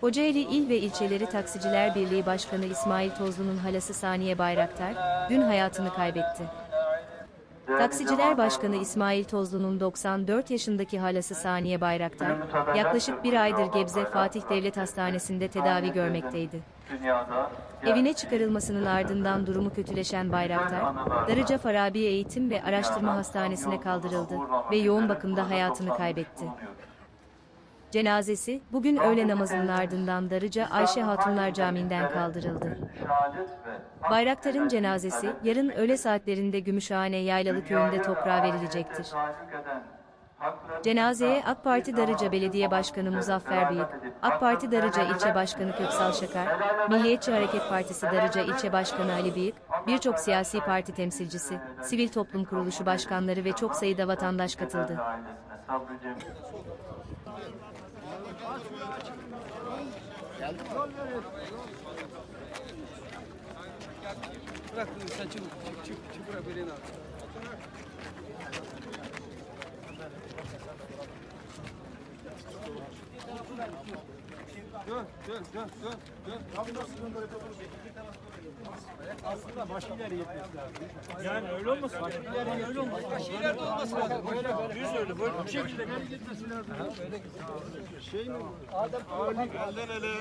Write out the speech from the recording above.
Kocaeli İl ve İlçeleri Taksiciler Birliği Başkanı İsmail Tozlu'nun halası Saniye Bayraktar, dün hayatını kaybetti. Taksiciler Başkanı İsmail Tozlu'nun 94 yaşındaki halası Saniye Bayraktar, yaklaşık bir aydır Gebze Fatih Devlet Hastanesi'nde tedavi görmekteydi. Evine çıkarılmasının ardından durumu kötüleşen Bayraktar, Darıca Farabi Eğitim ve Araştırma Hastanesi'ne kaldırıldı ve yoğun bakımda hayatını kaybetti. Cenazesi, bugün öğle namazının ardından Darıca Ayşe Hatunlar Camii'nden kaldırıldı. Bayraktar'ın cenazesi, yarın öğle saatlerinde Gümüşhane Yaylalı Köyü'nde toprağa verilecektir. Cenazeye AK Parti Darıca Belediye Başkanı Muzaffer Büyük, AK Parti Darıca İlçe Başkanı Köksal Şakar, Milliyetçi Hareket Partisi Darıca İlçe Başkanı Ali Büyük, birçok siyasi parti temsilcisi, sivil toplum kuruluşu başkanları ve çok sayıda vatandaş katıldı. Bırak sen çık çık çık çık bırak vereyim abi. Dön dön dön dön Aslında başka ileri yetmesi lazım. Yani öyle olmasın. Başka ileride öyle olmasın. Başka ileride olması lazım. Böyle böyle. Düz öyle böyle bu şekilde gitmesi. Şey mi? Adem elden ele